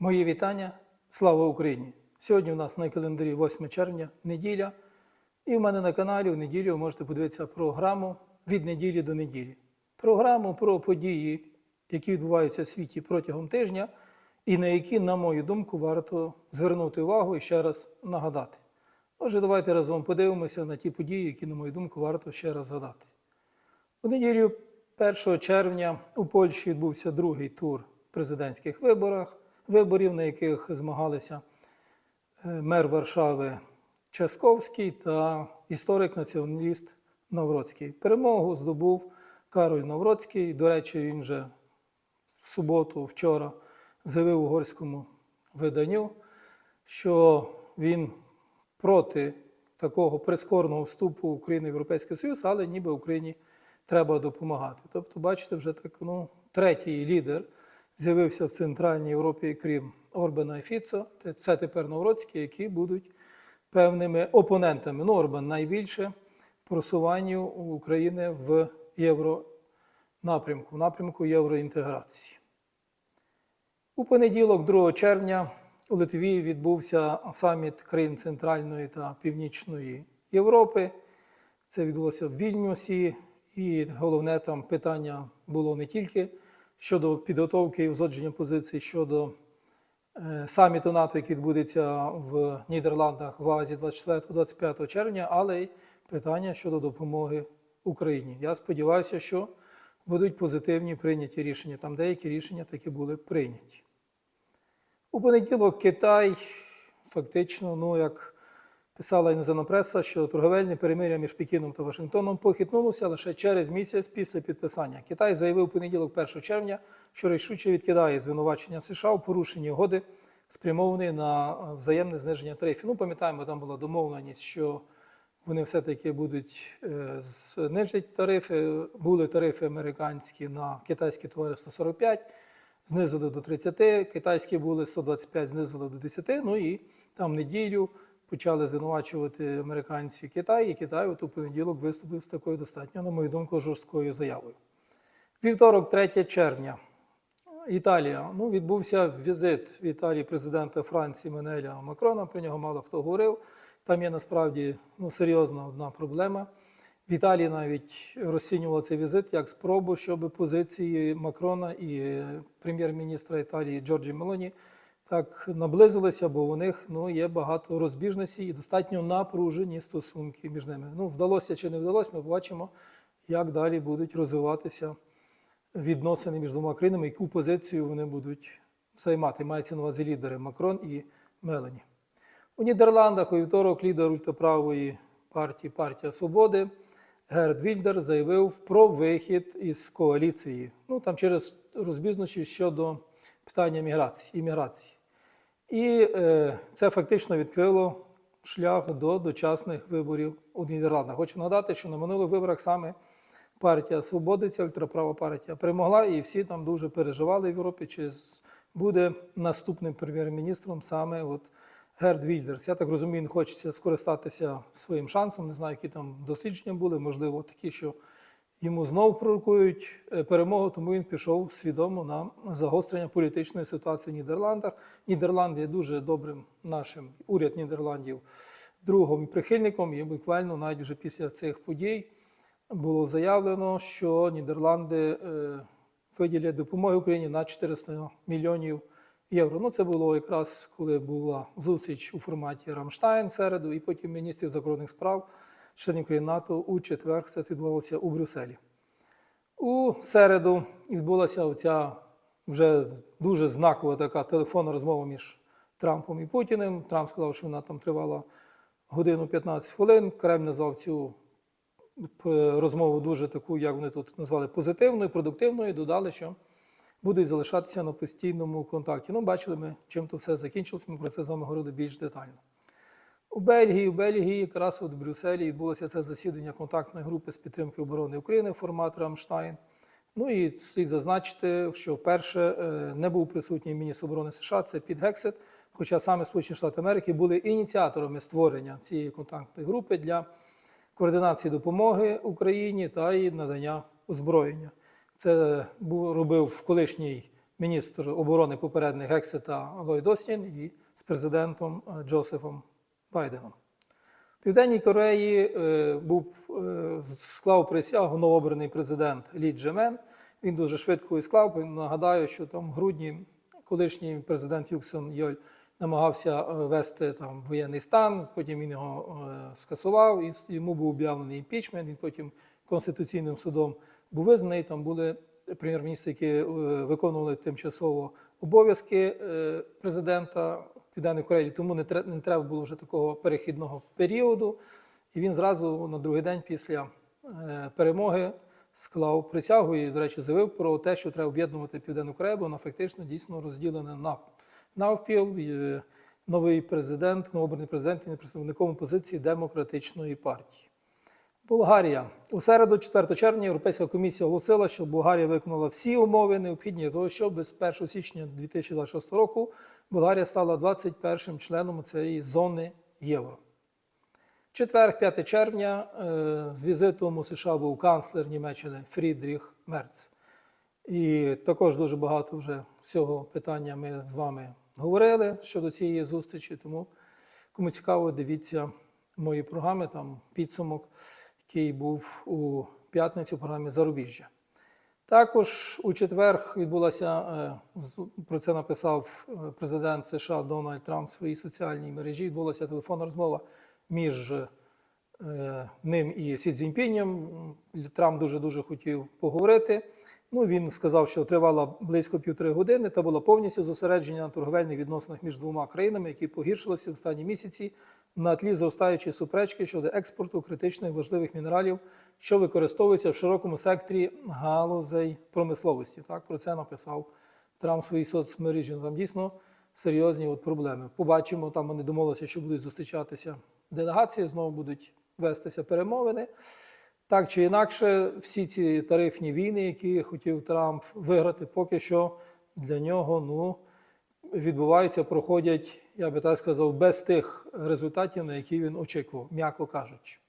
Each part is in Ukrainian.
Мої вітання. Слава Україні! Сьогодні у нас на календарі 8 червня, неділя. І в мене на каналі в неділю ви можете подивитися програму від неділі до неділі. Програму про події, які відбуваються в світі протягом тижня, і на які, на мою думку, варто звернути увагу і ще раз нагадати. Отже, давайте разом подивимося на ті події, які, на мою думку, варто ще раз згадати. У неділю 1 червня у Польщі відбувся другий тур президентських виборах, виборів, на яких змагалися е, мер Варшави Часковський та історик-націоналіст Навроцький. Перемогу здобув Кароль Навроцький. До речі, він вже в суботу, вчора, заявив угорському виданню, що він проти такого прискореного вступу України в Європейський Союз, але ніби Україні треба допомагати. Тобто, бачите, вже так ну, третій лідер з'явився в Центральній Європі, крім Орбана і Фіцо. Це тепер Навроцькі, які будуть певними опонентами. Ну, Орбан найбільше просуванню України в євронапрямку, в напрямку євроінтеграції. У понеділок, 2 червня, у Литві відбувся саміт країн Центральної та Північної Європи. Це відбулося в Вільнюсі, і головне там питання було не тільки щодо підготовки і узгодження позицій щодо е, саміту НАТО, який відбудеться в Нідерландах в Азії 24-25 червня, але й питання щодо допомоги Україні. Я сподіваюся, що будуть позитивні прийняті рішення. Там деякі рішення таки були прийняті. У понеділок Китай фактично, ну як писала іноземна преса, що торговельне перемиря між Пекіном та Вашингтоном похитнулося лише через місяць після підписання. Китай заявив понеділок 1 червня, що рішуче відкидає звинувачення США у порушенні угоди, спрямованої на взаємне зниження тарифів. Ну, пам'ятаємо, там була домовленість, що вони все-таки будуть е, знижити тарифи. Були тарифи американські на китайські товари 145, знизили до 30, китайські були 125, знизили до 10, ну і там неділю почали звинувачувати американці Китай, і Китай от у понеділок виступив з такою достатньо, на мою думку, жорсткою заявою. Вівторок, 3 червня, Італія. Ну, відбувся візит в Італії президента Франції Менеля Макрона. Про нього мало хто говорив. Там є насправді ну, серйозна одна проблема. В Італії навіть розцінювали цей візит як спробу, щоб позиції Макрона і прем'єр-міністра Італії Джорджі Мелоні так наблизилися, бо у них ну, є багато розбіжностей і достатньо напружені стосунки між ними. Ну, вдалося чи не вдалося, ми побачимо, як далі будуть розвиватися відносини між двома країнами, яку позицію вони будуть займати. Мається на увазі лідери Макрон і Мелані. У Нідерландах у вівторок лідер ультраправої партії Партія Свободи Герд Вільдер заявив про вихід із коаліції. Ну там через розбізнощі щодо питання міграції імміграції. І е, це фактично відкрило шлях до дочасних виборів у Нідерландах. Хочу нагадати, що на минулих виборах саме партія Свободи, ця ультраправа партія, перемогла, і всі там дуже переживали в Європі, чи буде наступним прем'єр-міністром саме от Герд Вільдерс. Я так розумію, він хочеться скористатися своїм шансом. Не знаю, які там дослідження були, можливо, такі, що йому знову пророкують е, перемогу, тому він пішов свідомо на загострення політичної ситуації в Нідерландах. Нідерланди є дуже добрим нашим уряд Нідерландів, другом і прихильником. І буквально навіть вже після цих подій було заявлено, що Нідерланди е, виділять допомоги Україні на 400 мільйонів євро. Ну, це було якраз коли була зустріч у форматі Рамштайн середу, і потім міністрів закордонних справ членів країн НАТО у четвер це відбувалося у Брюсселі. У середу відбулася оця вже дуже знакова така телефонна розмова між Трампом і Путіним. Трамп сказав, що вона там тривала годину 15 хвилин. Кремль назвав цю розмову дуже таку, як вони тут назвали, позитивною, продуктивною, додали, що будуть залишатися на постійному контакті. Ну, бачили ми, чим то все закінчилося. Ми про це з вами говорили більш детально. У Бельгії, у Бельгії, якраз от в Брюсселі відбулося це засідання контактної групи з підтримки оборони України, формат Рамштайн. Ну і слід зазначити, що вперше е, не був присутній міністр оборони США, це Піт Гексет, хоча саме Сполучені Штати Америки були ініціаторами створення цієї контактної групи для координації допомоги Україні та і надання озброєння. Це був робив колишній міністр оборони попередній Гексета Ллойд Остін і з президентом е, Джозефом Байденом. В Південній Кореї е, був е, склав присягу новообраний президент Лі Джемен. Він дуже швидко і склав. Нагадаю, що там в грудні колишній президент Юксон Йоль намагався е, вести там воєнний стан, потім він його скасував, і йому був об'явлений імпічмент. Він потім Конституційним судом був визнаний. Там були прем'єр-міністри, які виконували тимчасово обов'язки президента Південної Кореї, тому не тре- не треба було вже такого перехідного періоду. І він зразу на другий день після е, перемоги склав присягу і, до речі, заявив про те, що треба об'єднувати Південну Корею, бо вона фактично дійсно розділена на навпіл. Е, Новий президент, новообраний президент є представником позиції демократичної партії. Болгарія. У середу, 4 червня, Європейська комісія оголосила, що Болгарія виконала всі умови необхідні для того, щоб з 1 січня 2026 року Болгарія стала 21 членом цієї зони євро. Четвер, 5 червня, е, з візитом у США був канцлер Німеччини Фрідріх Мерц. І також дуже багато вже з цього питання ми з вами говорили щодо цієї зустрічі. Тому, кому цікаво, дивіться мої програми, там підсумок, який був у п'ятницю в програмі Зарубіжжя. Також у четвер відбулася е, про це написав е, президент США Дональд Трамп в своїй соціальній мережі. Відбулася телефонна розмова між е, ним і Сі Цзіньпінем. Трамп дуже дуже хотів поговорити. Ну, він сказав, що тривала близько півтори години та була повністю зосередження на торговельних відносинах між двома країнами, які погіршилися в останні місяці на тлі зростаючої суперечки щодо експорту критичних важливих мінералів, що використовуються в широкому секторі галузей промисловості. Так про це написав Трамп в своїй соцмережі. Там дійсно серйозні от проблеми. Побачимо, там вони домовилися, що будуть зустрічатися делегації, знову будуть вестися перемовини. Так чи інакше, всі ці тарифні війни, які хотів Трамп виграти, поки що для нього ну, відбуваються, проходять, я би так сказав, без тих результатів, на які він очікував, м'яко кажучи.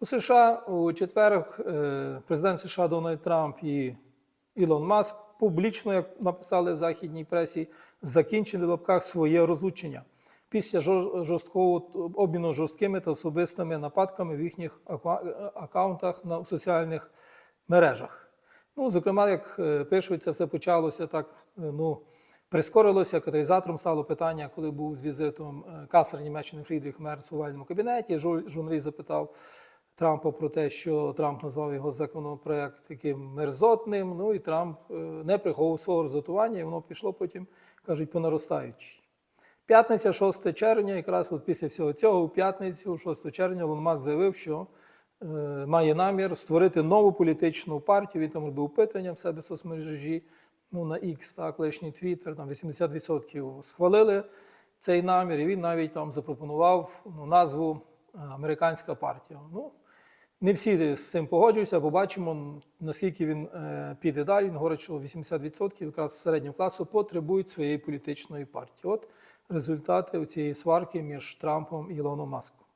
У США у четвер е, президент США Дональд Трамп і Ілон Маск публічно, як написали в західній пресі, закінчили в лапках своє розлучення після жор- жорсткого обміну жорсткими та особистими нападками в їхніх акаунтах на соціальних мережах. Ну, зокрема, як е, пишуть, це все почалося так, е, ну, прискорилося. Каталізатором стало питання, коли був з візитом е, канцлер Німеччини Фрідріх Мерц у овальному кабінеті. Жур- Журналіст запитав Трампа про те, що Трамп назвав його законопроект таким мерзотним. Ну і Трамп е, не приховував свого розвитування, і воно пішло потім, кажуть, по наростаючій. П'ятниця, 6 червня, якраз от після всього цього, у п'ятницю, 6 червня, Лон Маск заявив, що е, має намір створити нову політичну партію. Він там робив опитання в себе в соцмережі, ну на X, так, лишній Твіттер, там 80% схвалили цей намір, і він навіть там запропонував ну, назву е, Американська партія. Ну, не всі з цим погоджуються, побачимо, наскільки він е, піде далі. Він говорить, що 80% якраз середнього класу потребують своєї політичної партії. От результати цієї сварки між Трампом і Ілоном Маском.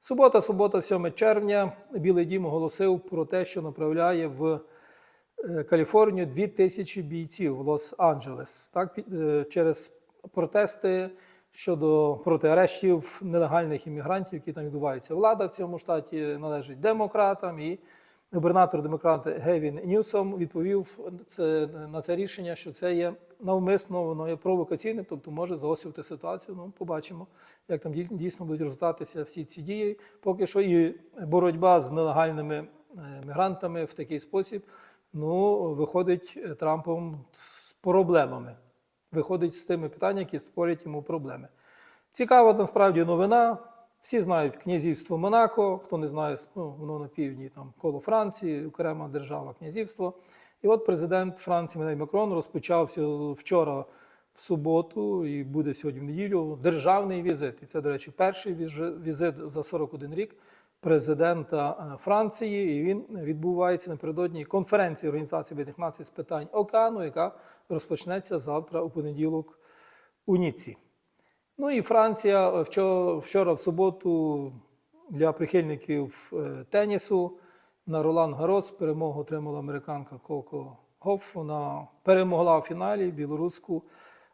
Субота, субота, 7 червня, Білий Дім оголосив про те, що направляє в Каліфорнію 2000 бійців в Лос-Анджелес. Так, е, через протести щодо проти арештів нелегальних іммігрантів, які там відбуваються. Влада в цьому штаті належить демократам, і губернатор демократа Гевін Ньюсом відповів це, на це рішення, що це є навмисно, воно є провокаційним, тобто може загострити ситуацію. Ну, побачимо, як там дій- дійсно будуть розгортатися всі ці дії. Поки що і боротьба з нелегальними е, мігрантами в такий спосіб ну, виходить е, Трампом з проблемами. Виходить з тими питаннями, які створюють йому проблеми. Цікава насправді новина. Всі знають князівство Монако. Хто не знає, ну, воно на півдні там коло Франції, окрема держава, князівство. І от президент Франції Менель Макрон розпочав вчора в суботу і буде сьогодні в неділю державний візит. І це, до речі, перший візит за 41 рік президента е, Франції. І він відбувається напередодні конференції Організації Об'єднаних Націй з питань океану, яка розпочнеться завтра у понеділок у Ніці. Ну і Франція е, вчора, вчора в суботу для прихильників е, тенісу на Ролан Гарос перемогу отримала американка Коко Гоф. Вона перемогла у фіналі білоруську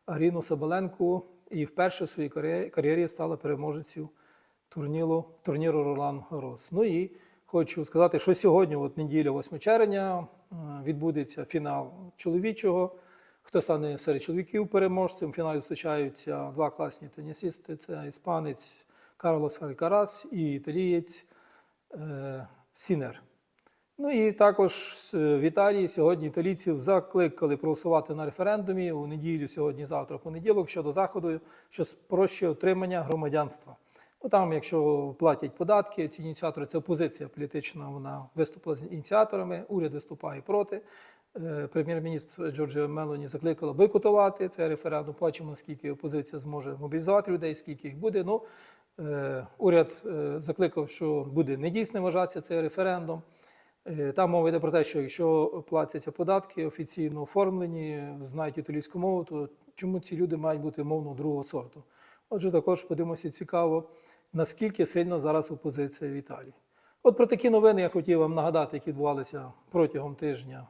Аріну Сабаленку і вперше в своїй кар'єрі стала переможецю турніру, турніру Ролан Гарос. Ну і хочу сказати, що сьогодні, от неділя, 8 червня, відбудеться фінал чоловічого. Хто стане серед чоловіків переможцем? В фіналі зустрічаються два класні тенісисти: це іспанець Карлос Алькарас і італієць е, Сінер. Ну і також е, в Італії сьогодні італійців закликали проголосувати на референдумі у неділю, сьогодні, завтра, понеділок щодо заходу, що спрощує отримання громадянства. Ну там, якщо платять податки, ці ініціатори, це опозиція політична, вона виступила з ініціаторами, уряд виступає проти. Е, Прем'єр-міністр Джорджія Мелоні закликала бойкотувати цей референдум. Бачимо, наскільки опозиція зможе мобілізувати людей, скільки їх буде. Ну, е, уряд е, закликав, що буде недійсним вважатися цей референдум. Там мова йде про те, що якщо платяться податки офіційно оформлені, знають італійську мову, то чому ці люди мають бути мовно другого сорту? Отже, також подивимося цікаво, наскільки сильна зараз опозиція в Італії. От про такі новини я хотів вам нагадати, які відбувалися протягом тижня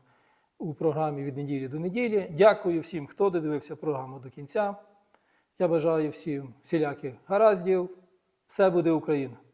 у програмі від неділі до неділі. Дякую всім, хто додивився програму до кінця. Я бажаю всім всіляких гараздів. Все буде Україна!